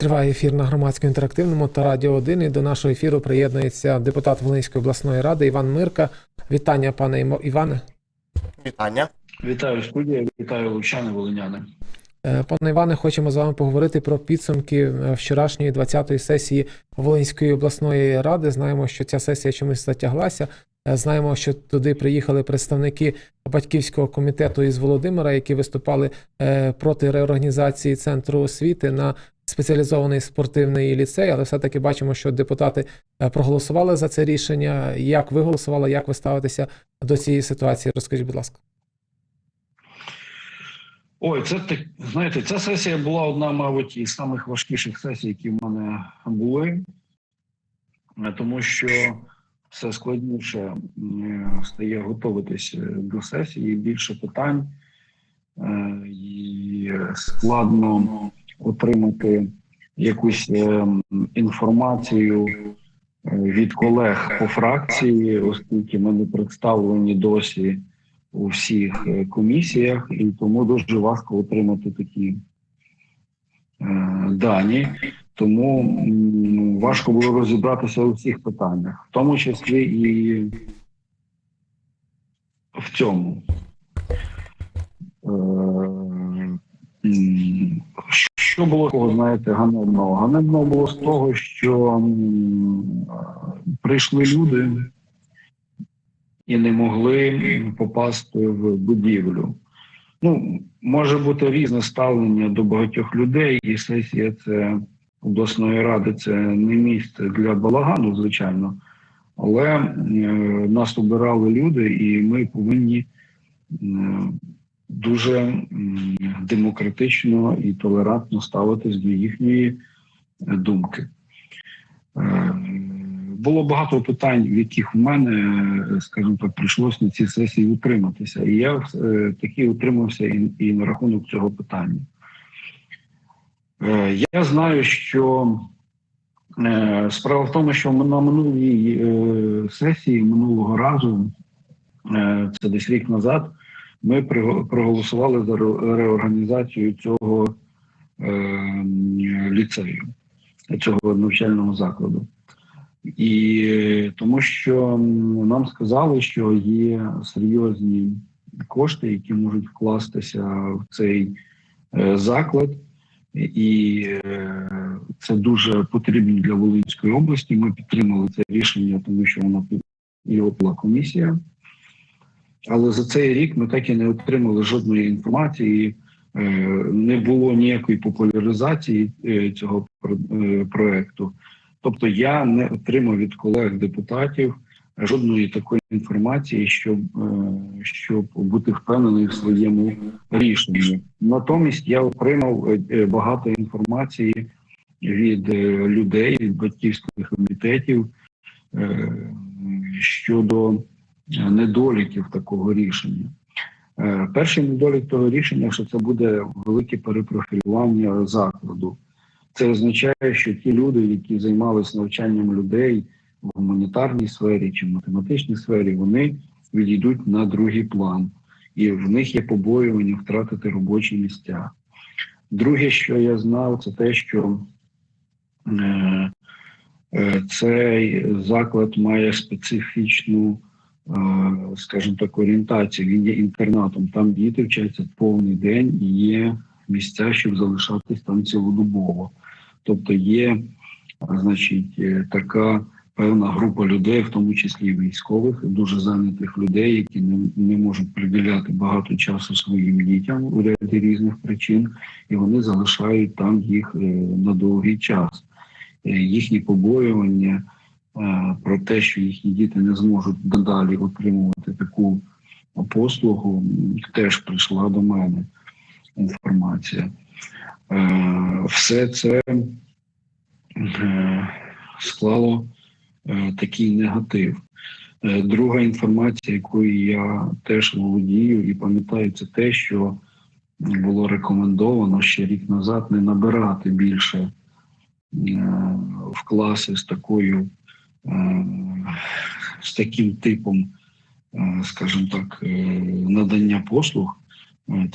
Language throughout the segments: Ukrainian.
Триває ефір на громадському інтерактивному та радіо 1. І до нашого ефіру приєднується депутат Волинської обласної ради Іван Мирка. Вітання, пане Іване. Вітання. Вітаю студія, вітаю лучани, волиняни. Е, Пане Іване, хочемо з вами поговорити про підсумки е, вчорашньої 20-ї сесії Волинської обласної ради. Знаємо, що ця сесія чомусь затяглася. Е, Знаємо, що туди приїхали представники батьківського комітету із Володимира, які виступали проти реорганізації центру освіти на спеціалізований спортивний ліцей. Але все-таки бачимо, що депутати е, проголосували за це рішення. Як ви голосували, як ви ставитеся до цієї ситуації? Розкажіть, будь ласка. Ой, це так, знаєте, ця сесія була одна, мабуть, із самих важкіших сесій, які в мене були, Е, тому що все складніше е, стає готуватись до сесії, більше питань, і складно отримати якусь е, інформацію е, від колег по фракції, оскільки ми не представлені досі у всіх е, комісіях, і тому дуже важко отримати такі дані. Тому важко було розібратися у всіх питаннях, в тому числі і в цьому. Що було такого, знаєте, ганебного? Ганебного було з того, що прийшли люди і не могли попасти в будівлю. Ну, може бути різне ставлення до багатьох людей, і сесія це обласної ради це не місце для балагану, звичайно. Але е, нас обирали люди, і ми повинні е, дуже демократично і толерантно ставитись до їхньої е, думки. Е, було багато питань, в яких в мене, е, скажімо так, прийшлось на цій сесії утриматися. І я таки утримався і, на рахунок цього питання. Я знаю, що справа в тому, що на минулій сесії минулого разу, це десь рік назад, ми проголосували за реорганізацію цього е, ліцею, цього навчального закладу. І тому що нам сказали, що є серйозні кошти, які можуть вкластися в цей е, заклад, і е, це дуже потрібно для Волинської області. Ми підтримали це рішення, тому що воно його була комісія. Але за цей рік ми так і не отримали жодної інформації, е, не було ніякої популяризації е, цього е, проекту. Тобто я не отримав від колег-депутатів жодної такої інформації, щоб, щоб бути впевнений в своєму рішенні. Натомість я отримав багато інформації від людей, від батьківських комітетів щодо недоліків такого рішення. Е, Перший недолік того рішення, що це буде велике перепрофілювання закладу. Це означає, що ті люди, які займалися навчанням людей в гуманітарній сфері чи в математичній сфері, вони відійдуть на другий план, і в них є побоювання втратити робочі місця. Друге, що я знав, це те, що е, е, цей заклад має специфічну, е, скажімо так, орієнтацію. Він є інтернатом. Там діти вчаться повний день і є місця, щоб залишатись там цілодобово. Тобто є, значить, е, така певна група людей, в тому числі військових, дуже зайнятих людей, які не, не можуть приділяти багато часу своїм дітям у ряді різних причин, і вони залишають там їх е, на довгий час. Е, Їхні побоювання е, про те, що їхні діти не зможуть надалі отримувати таку послугу, теж прийшла до мене інформація. Все це е, склало е, такий негатив. Е, Друга інформація, якою я теж володію і пам'ятаю, це те, що було рекомендовано ще рік назад не набирати більше в класи з такою з таким типом, е, скажімо так, е, надання послуг е,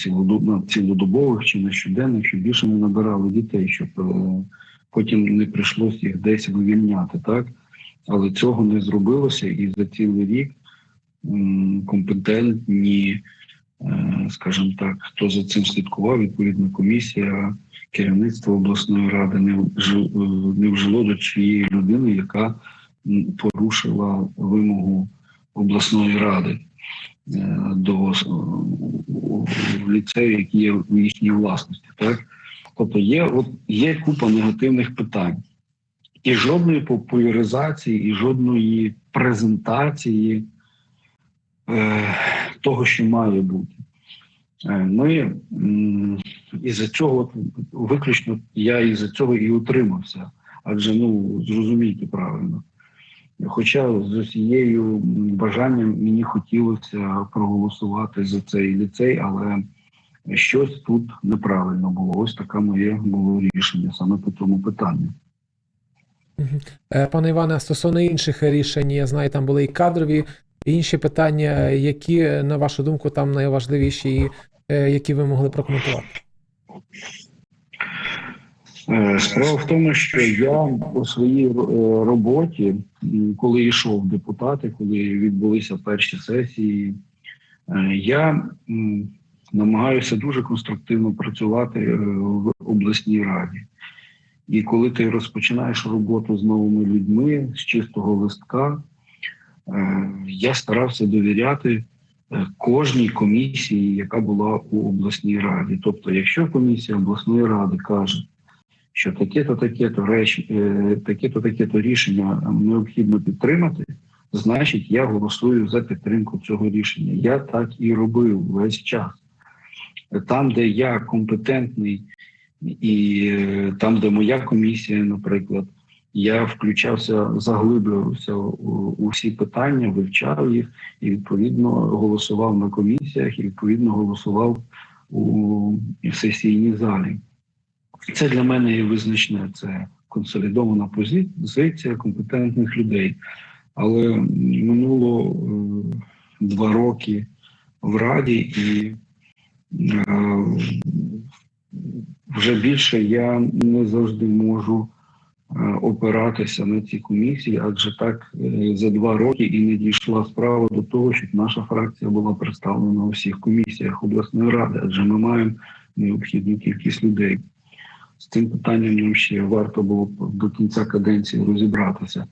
цілодобових чи на щоденних, щоб більше не набирали дітей, щоб е, потім не прийшлося їх десь вивільняти, так? Але цього не зробилося, і за цілий рік компетентні, е, скажімо так, хто за цим слідкував, відповідна комісія, керівництво обласної ради не, вжи- е, не вжило до цієї людини, яка порушила вимогу обласної ради е, до е, ліцею, які є в їхній власності. Так? Тобто є, от, є купа негативних питань. І жодної популяризації, і жодної презентації е, того, що має бути. Е, Ми із-за цього, виключно я із-за цього і утримався. Adже ну зрозумійте правильно. Хоча з усією бажанням мені хотілося проголосувати за цей ліцей, але щось тут неправильно було. Ось таке моє було рішення саме по цьому питанню. Е, Пане Іване, стосовно інших рішень, я знаю, там були і кадрові, і інші питання, які, на вашу думку, там найважливіші, і е, які ви могли прокоментувати. Е, Справа в тому, що я у своїй е, роботі, коли йшов депутати, коли відбулися перші сесії, е, я намагаюся дуже конструктивно працювати в обласній раді. І коли ти розпочинаєш роботу з новими людьми з чистого листка, я старався довіряти кожній комісії, яка була у обласній раді. Тобто, якщо комісія обласної ради каже, що таке-то, таке-то речі, е, таке-то, таке-то рішення необхідно підтримати, значить я голосую за підтримку цього рішення. Я так і робив весь час. Там, де я компетентний, і е, там, де моя комісія, наприклад, я включався, заглиблювався у, всі питання, вивчав їх і відповідно голосував на комісіях, і відповідно голосував у сесійній залі. Це для мене є визначне. Це консолідована позиція компетентних людей. Але минуло е, два роки в Раді, і е, вже більше я не завжди можу е, опиратися на ці комісії, адже так за два роки і не дійшла справа до того, щоб наша фракція була представлена у всіх комісіях обласної ради, адже ми маємо необхідну кількість людей. З цим питанням ще варто було до кінця каденції розібратися,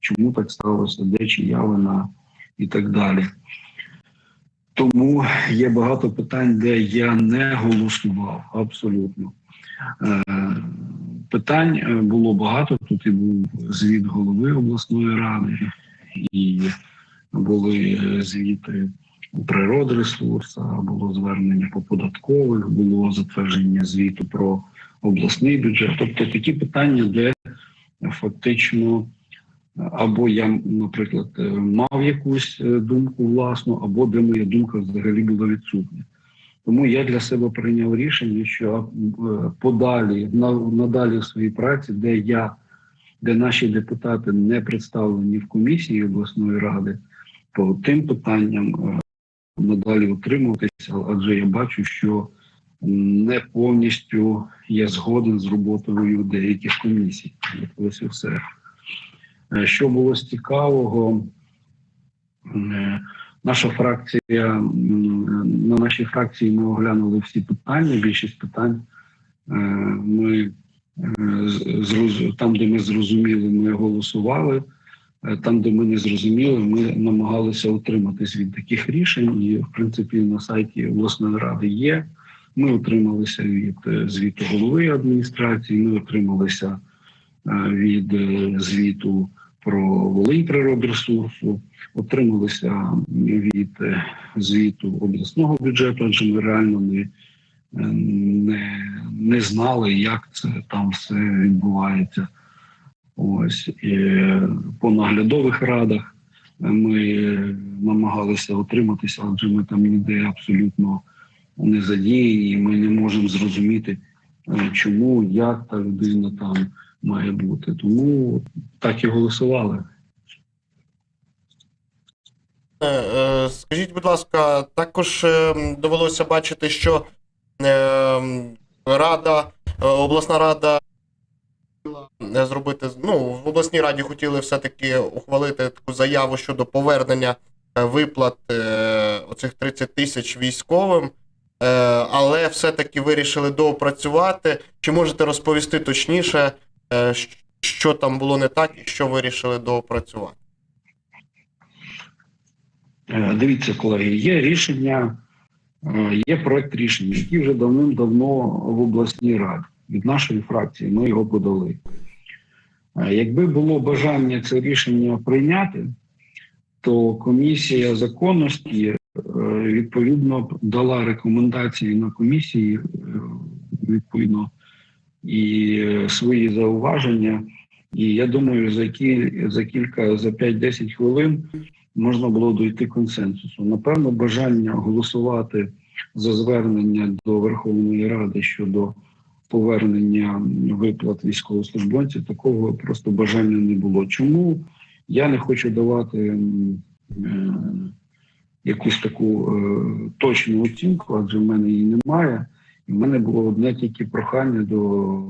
чому так сталося, де чия вина і так далі. Тому є багато питань, де я не голосував абсолютно. Е, Питань е, було багато. Тут і був звіт голови обласної ради, і були е, звіти природресурсу, було звернення по податкових, було затвердження звіту про обласний бюджет. Тобто такі питання, де фактично або я, наприклад, е, мав якусь е, думку власну, або де моя думка взагалі була відсутня. Тому я для себе прийняв рішення, що е, подалі на- надалі в своїй праці, де я, де наші депутати не представлені в комісії обласної ради, по тим питанням е, надалі утримуватися, адже я бачу, що не повністю я згоден з роботою деяких комісій. Ось і все. Е, Що було з цікавого, е, наша фракція на нашій фракції ми оглянули всі питання. Більшість питань е, ми там, де ми зрозуміли, ми голосували. Там, де ми не зрозуміли, ми намагалися утриматись від таких рішень. І, в принципі, на сайті обласної ради є. Ми утрималися від е, звіту голови адміністрації. Ми утрималися е, від е, звіту про Волинь природресурсу, отрималися від звіту обласного бюджету, адже ми реально не, не, не знали, як це там все відбувається. Ось і по наглядових радах ми намагалися утриматися, адже ми там ніде абсолютно не задіяні. і Ми не можемо зрозуміти, е, чому, як та людина там має бути. Тому так і голосували. Е, е, Скажіть, будь ласка, також довелося бачити, що рада, обласна рада зробити ну, в обласній раді хотіли все-таки ухвалити таку заяву щодо повернення виплат оцих 30 тисяч військовим, але все-таки вирішили доопрацювати. Чи можете розповісти точніше, е, що там було не так і що вирішили доопрацювати? Е, Дивіться, колеги, є рішення, е, є проект рішення, який вже давним-давно в обласній раді від нашої фракції. Ми його подали. Е, Якби було бажання це рішення прийняти, то комісія законності е, відповідно дала рекомендації на комісії, е, відповідно, і свої зауваження. І я думаю, за які за кілька за 5-10 хвилин можна було дойти консенсусу. Напевно, бажання голосувати за звернення до Верховної Ради щодо повернення виплат військовослужбовців, такого просто бажання не було. Чому я не хочу давати е, якусь таку е, точну оцінку, адже в мене її немає. І в мене було одне тільки прохання до,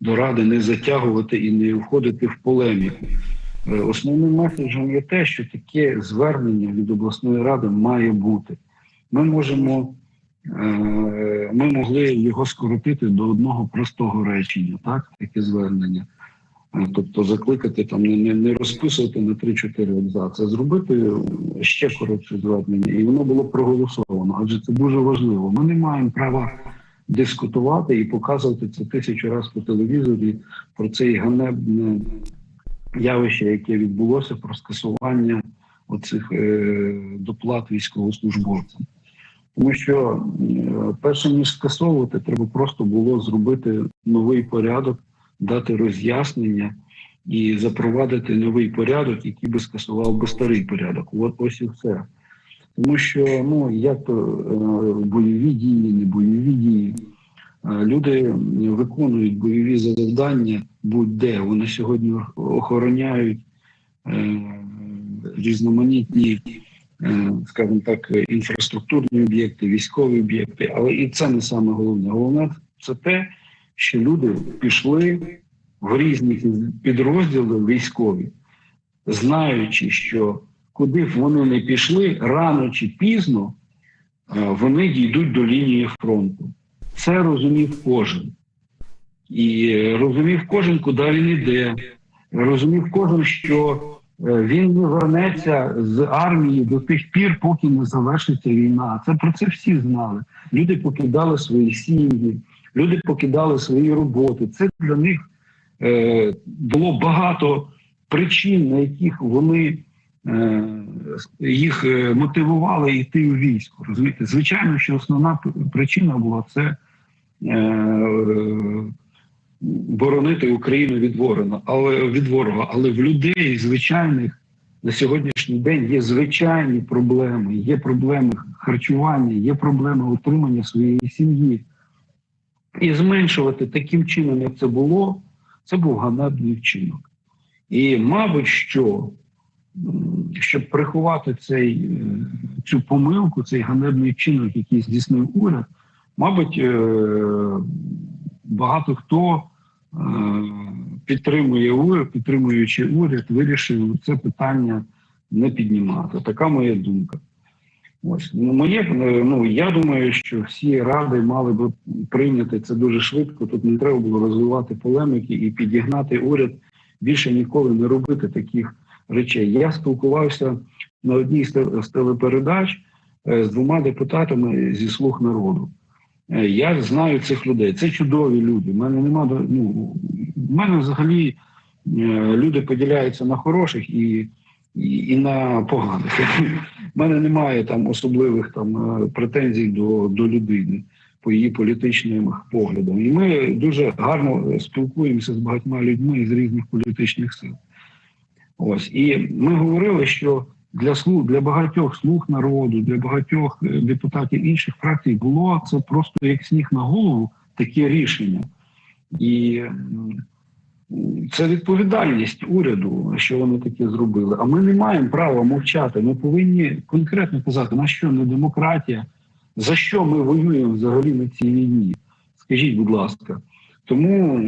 до ради не затягувати і не входити в полеміку. Е, Основним меседжем є те, що таке звернення від обласної ради має бути. Ми можемо, е, ми могли його скоротити до одного простого речення, так, таке звернення. Е, Тобто закликати там не, не, розписувати на 3-4 абзаци, а зробити ще коротше звернення, і воно було проголосовано. Адже це дуже важливо. Ми не маємо права дискутувати і показувати це тисячу разів по телевізорі про цей ганебне явище, яке відбулося про скасування оцих е, доплат військовослужбовцям. Тому що е, перше ніж скасовувати, треба просто було зробити новий порядок, дати роз'яснення і запровадити новий порядок, який би скасував би старий порядок. От ось і все. Тому що ну як то е, бойові дії, не бойові дії. Е, Люди виконують бойові завдання будь-де. Вони сьогодні охороняють е, різноманітні, скажімо так, інфраструктурні об'єкти, військові об'єкти. Але і це не саме головне. Головне це те, що люди пішли в різні підрозділи військові, знаючи, що куди б вони не пішли, рано чи пізно е, вони дійдуть до лінії фронту. Це розумів кожен. І розумів кожен, куди він йде. Розумів кожен, що е, він не вернеться з армії до тих пір, поки не завершиться війна. Це про це всі знали. Люди покидали свої сім'ї, люди покидали свої роботи. Це для них е, було багато причин, на яких вони е, їх е, мотивували йти у військо. Розумієте, звичайно, що основна причина була це е, боронити Україну від ворога, але від ворога. Але в людей звичайних на сьогоднішній день є звичайні проблеми. Є проблеми харчування, є проблеми утримання своєї сім'ї. І зменшувати таким чином, як це було, це був ганебний вчинок. І, мабуть, що щоб приховати цей, е, цю помилку, цей ганебний вчинок, який здійснив уряд, мабуть, е, багато хто е, підтримує уряд, підтримуючи уряд, вирішив це питання не піднімати. Така моя думка. Ось ну, моє е, ну я думаю, що всі ради мали би прийняти це дуже швидко. Тут не треба було розвивати полеміки і підігнати уряд більше ніколи не робити таких речей. Я спілкувався на одній з телепередач е, з двома депутатами зі слуг народу. Е, Я знаю цих людей. Це чудові люди. У мене нема ну, в мене взагалі люди поділяються на хороших і, і, і на поганих. У мене немає там особливих там е, претензій до, до людини по її політичним поглядам. І ми дуже гарно спілкуємося з багатьма людьми з різних політичних сил. Ось і ми говорили, що для слуг для багатьох слуг народу, для багатьох е, депутатів інших фракцій було це просто як сніг на голову таке рішення, і це відповідальність уряду, що вони таке зробили. А ми не маємо права мовчати. Ми повинні конкретно казати, на що не демократія, за що ми воюємо взагалі на цій війні. Скажіть, будь ласка, Тому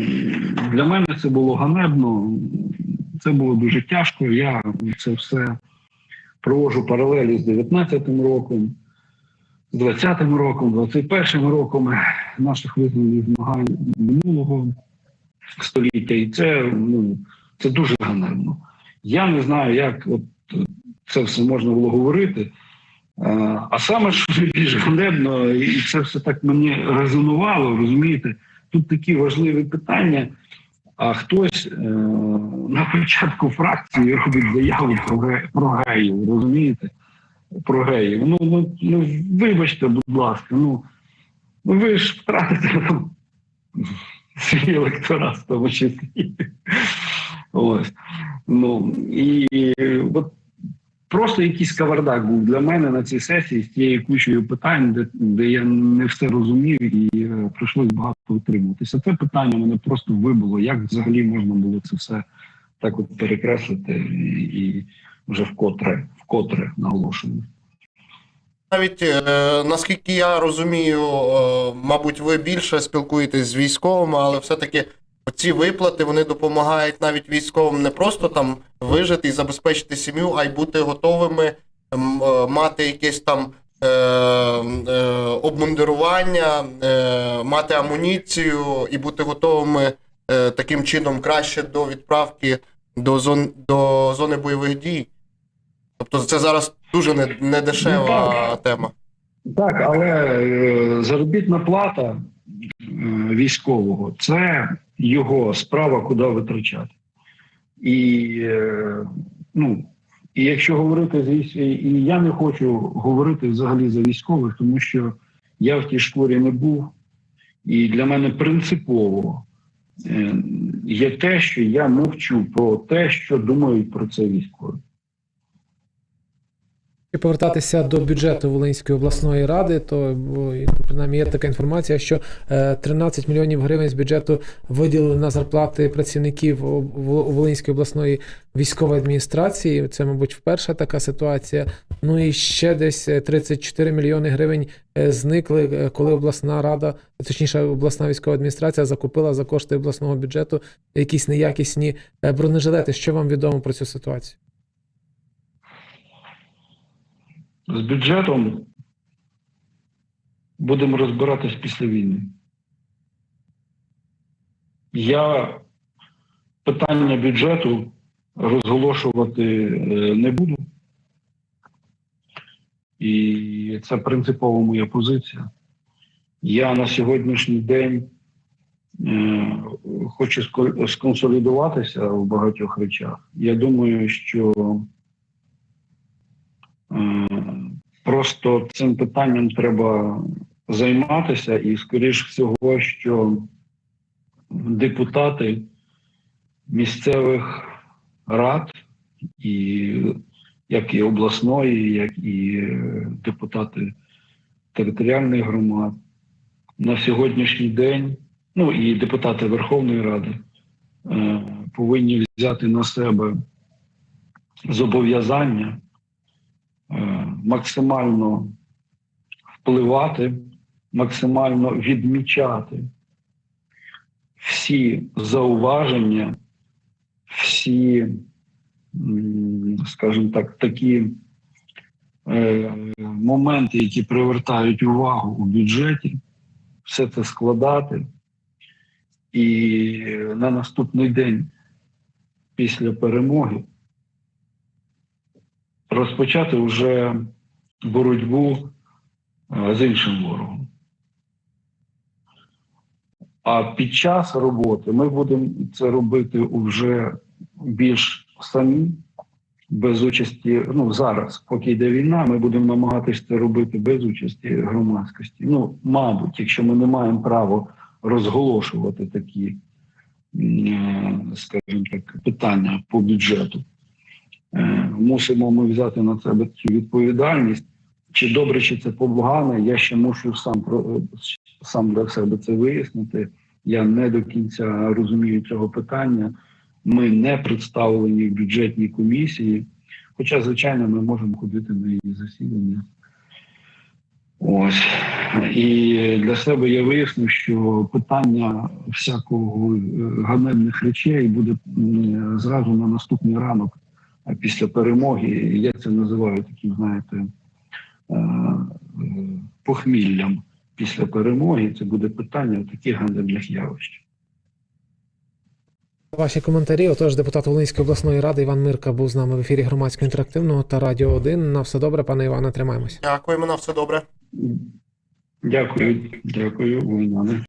для мене це було ганебно, це було дуже тяжко. Я це все проводжу паралелі з 19-м роком, з 20-м роком, 21-м роком наших визвольних змагань минулого століття. І це, ну, це дуже ганебно. Я не знаю, як от це все можна було говорити. А, саме що більш ганебно, і це все так мені резонувало, розумієте? Тут такі важливі питання. А хтось е, на початку фракції робить заяву про, ге- про геїв, розумієте? Про геїв. Ну, ну, ну вибачте, будь ласка, ну, ну ви ж втратите там свій електорат в тому числі. Ось. Ну, і от просто якийсь кавардак був для мене на цій сесії з тією кучею питань, де, де я не все розумів і е, прийшлось багато утримуватися. Це питання мене просто вибило. Як взагалі можна було це все так от перекреслити і, і вже вкотре, вкотре наголошую. Навіть е, наскільки я розумію, е, мабуть, ви більше спілкуєтесь з військовими, але все-таки ці виплати вони допомагають навіть військовим не просто там вижити і забезпечити сім'ю, а й бути готовими е, мати якесь там е, е, обмундирування, е, мати амуніцію і бути готовими е, таким чином краще до відправки до зон до зони бойових дій. Тобто це зараз дуже недешева тема. Так, але е, заробітна плата е, військового це його справа, куди витрачати. І, е, ну, і якщо говорити з і я не хочу говорити взагалі за військових, тому що я в тій шкурі не був, і для мене принципово є те, що я мовчу про те, що думають про це військові. Якщо повертатися до бюджету Волинської обласної ради, то принаймні є така інформація, що е, 13 мільйонів гривень з бюджету виділили на зарплати працівників Волинської обласної військової адміністрації. Це, мабуть, вперше така ситуація. Ну і ще десь е, 34 мільйони гривень е, зникли, е, коли обласна рада, точніше, обласна військова адміністрація закупила за кошти обласного бюджету якісь неякісні е, бронежилети. Що вам відомо про цю ситуацію? З бюджетом будемо розбиратись після війни. Я питання бюджету розголошувати е, не буду. І це принципова моя позиція. Я на сьогоднішній день е, хочу сконсолідуватися в багатьох речах. Я думаю, що Просто цим питанням треба займатися, і, скоріш всього, що депутати місцевих рад, і як і обласної, як і е, депутати територіальних громад, на сьогоднішній день, ну і депутати Верховної Ради, е, повинні взяти на себе зобов'язання максимально впливати, максимально відмічати всі зауваження, всі, скажімо так, такі е, моменти, які привертають увагу у бюджеті, все це складати. І на наступний день після перемоги розпочати вже боротьбу е, з іншим ворогом. А під час роботи ми будемо це робити вже більш самі, без участі. Ну зараз, поки йде війна, ми будемо намагатися це робити без участі громадськості. Ну, мабуть, якщо ми не маємо права розголошувати такі, е, скажімо так, питання по бюджету. Е, мусимо ми взяти на себе цю відповідальність. Чи добре, чи це погано, я ще мушу сам про сам для себе це вияснити. Я не до кінця розумію цього питання. Ми не представлені в бюджетній комісії. Хоча, звичайно, ми можемо ходити на її засідання. Ось і для себе я вияснив, що питання всякого е, ганебних речей буде зразу на наступний ранок після перемоги. Я це називаю таким, знаєте, е, похміллям після перемоги. Це буде питання таких ганебних явищ. Ваші коментарі. Отож, депутат Волинської обласної ради Іван Мирка був з нами в ефірі громадського інтерактивного та Радіо 1. На все добре, пане Іване, тримаємось. Дякуємо на все добре. Дякую, дякую, Волиняне.